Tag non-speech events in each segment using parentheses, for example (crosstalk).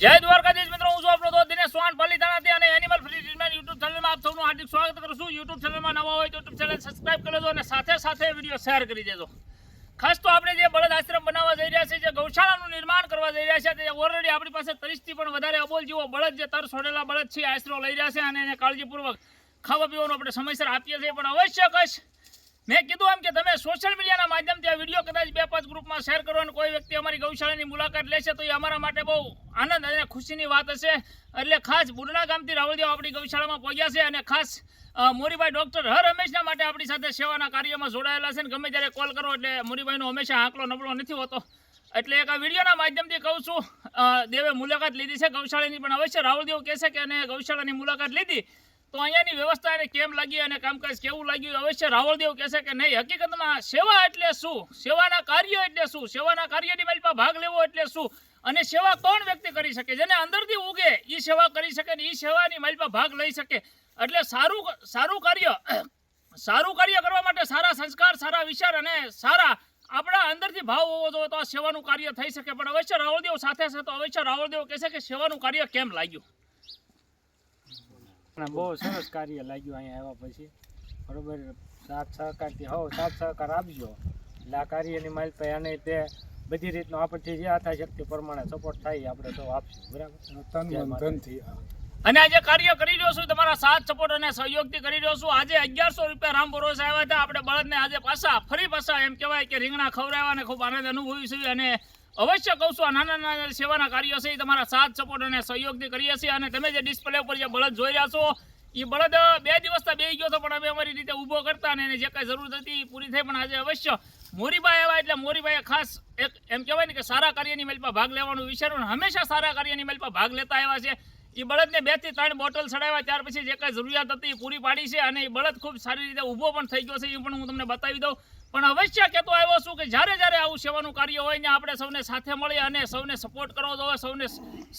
જય દ્વારકાધીશ મિત્રો, હું છું આપણો દોસ્ત દિનેશ સોહાણ પાલીતાણાથી અને એનિમલ ફ્રી ટ્રીટમેન્ટ યુટ્યુબ ચેનલમાં આપ સૌનું હાર્દિક સ્વાગત કરું છું. યુટ્યુબ ચેનલમાં નવા હોય તો યુટ્યુબ ચેનલ સબસ્ક્રાઇબ કરી લેજો અને સાથે સાથે વીડિયો શેર કરી દેજો. ખાસ તો આપણે જે બળદ આશ્રમ બનાવવા જઈ રહ્યા છે જે ગૌશાળાનું નિર્માણ કરવા જઈ રહ્યા છે, તે ઓલરેડી આપણી પાસે ત્રીસથી પણ વધારે અબોલ જેવો બળદ જે તર છોડેલા બળદ છે આશરો લઈ રહ્યા છે અને એને કાળજીપૂર્વક ખાવા પીવાનું આપણે સમયસર આપીએ છીએ. પણ અવશ્ય કશ મેં કીધું એમ કે તમે સોશિયલ મીડિયાના માધ્યમથી આ વીડિયો કદાચ બે પાંચ ગ્રુપમાં શેર કરો અને કોઈ વ્યક્તિ અમારી ગૌશાળાની મુલાકાત લેશે તો એ અમારા માટે બહુ આનંદ અને ખુશીની વાત હશે. એટલે ખાસ બુડના ગામથી રાવળદેવ આપણી ગૌશાળામાં પહોંચ્યા છે અને ખાસ મોરીભાઈ ડૉક્ટર હર હંમેશના માટે આપણી સાથે સેવાના કાર્યમાં જોડાયેલા છે ને ગમે ત્યારે કોલ કરો એટલે મોરીભાઈનો હંમેશા આંકલો નબળો નથી હોતો. એટલે એક આ વિડીયોના માધ્યમથી કહું છું દેવે મુલાકાત લીધી છે ગૌશાળાની પણ અવશ્ય રાહુલદેવ કહેશે કે એને ગૌશાળાની મુલાકાત લીધી. તો અહીંયાની વ્યવસ્થા એને કેમ લાગી અને કામકાજ કેવું લાગ્યું? અવશ્ય રાવળદેવ કહેશે કે નહીં, હકીકતમાં સેવા એટલે શું? સેવાના કાર્ય એટલે શું? સેવાના કાર્યની માલિપા ભાગ લેવો એટલે શું? અને સેવા કોણ વ્યક્તિ કરી શકે? જેને અંદરથી ઉગે એ સેવા કરી શકે ને એ સેવાની માલિપા ભાગ લઈ શકે. એટલે સારું સારું કાર્ય (clears throat) સારું કાર્ય કરવા માટે સારા સંસ્કાર, સારા વિચાર અને સારા આપણા અંદરથી ભાવ હોવો જોઈએ તો આ સેવાનું કાર્ય થઈ શકે. પણ અવશ્ય રાવળદેવ સાથે છે, તો અવશ્ય રાવળદેવ કહેશે કે સેવાનું કાર્ય કેમ લાગ્યું? પણ બહુ સરસ કાર્ય લાગ્યું અહીંયા આવ્યા પછી. બરોબર? સાથ સહકારથી. હો સાથ સહકાર આપજો. એટલે આ કાર્યની માલ અને તે બધી રીતનો આપણથી જે યથાશક્તિ પ્રમાણે સપોર્ટ થાય આપણે તો આપશું. બરાબર? જય અને આજે કાર્ય કરી રહ્યો છું તમારા સાથ સપોર્ટ અને સહયોગથી કરી રહ્યો છું. આજે અગિયારસો રૂપિયા રામ ભરોસે આવ્યા હતા. આપણે બળદને આજે પાછા ફરી પાછા એમ કહેવાય કે રીંગણા ખવડાવ્યા અને ખૂબ આનંદ અનુભવી છે. અને અવશ્ય કહું છું નાના નાના સેવાના કાર્યો છે, એ તમારા સાથ, સપોર્ટ અને સહયોગથી કરીએ છીએ અને તમે જે ડિસ્પ્લે ઉપર જે બળદ જોઈ રહ્યા છો એ બળદ બે દિવસથી બે ગયો હતો, પણ અમે અમારી રીતે ઊભો કરતા અને જે કાંઈ જરૂર હતી પૂરી થઈ, પણ આજે અવશ્ય મોરીભાઈ આવ્યા એટલે મોરીભાઈએ ખાસ એક એમ કહેવાય ને કે સારા કાર્યની મેલમાં ભાગ લેવાનું વિચાર્યું હંમેશા સારા કાર્યની મેલમાં ભાગ લેતા આવ્યા છે. એ બળદને બેથી ત્રણ બોટલ ચડાવ્યા, ત્યાર પછી જે કાંઈ જરૂરિયાત હતી પૂરી પાડી છે અને એ બળદ ખૂબ સારી રીતે ઊભો પણ થઈ ગયો છે એ પણ હું તમને બતાવી દઉં. પણ અવશ્ય કહેતો આવ્યો છું કે જ્યારે જ્યારે આવું સેવાનું કાર્ય હોય ને આપણે સૌને સાથે મળી અને સૌને સપોર્ટ કરવો જોઈએ, સૌને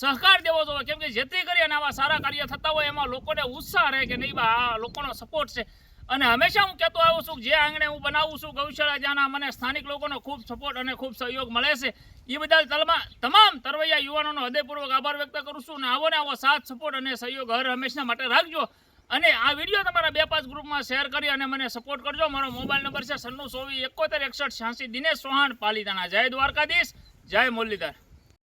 સહકાર દેવો જોઈએ, કેમ કે જેથી કરી અને આવા સારા કાર્ય થતા હોય એમાં લોકોને ઉત્સાહ રહે કે નહીં બા, આ લોકોનો સપોર્ટ છે. અને હંમેશા હું કહેતો આવું છું જે આંગણે હું બનાવું છું ગૌશાળા જ્યાંના મને સ્થાનિક લોકોનો ખૂબ સપોર્ટ અને ખૂબ સહયોગ મળે છે. એ બદલ તલમાં તમામ તરવૈયા યુવાનોનો હૃદયપૂર્વક આભાર વ્યક્ત કરું છું અને આવો ને આવો સાથ સપોર્ટ અને સહયોગ હર હંમેશા માટે રાખજો. અને આ વીડિયો તમારા બે પાંચ ગ્રુપમાં શેર કરી અને મને સપોર્ટ કરજો. મારો મોબાઈલ નંબર છે સન્નું સોવી એકોતેર એકસઠ છ્યાસી દિનેશ ચૌહાણ, પાલીતાણા. જય દ્વારકાધીશ. જય મુરલીધર.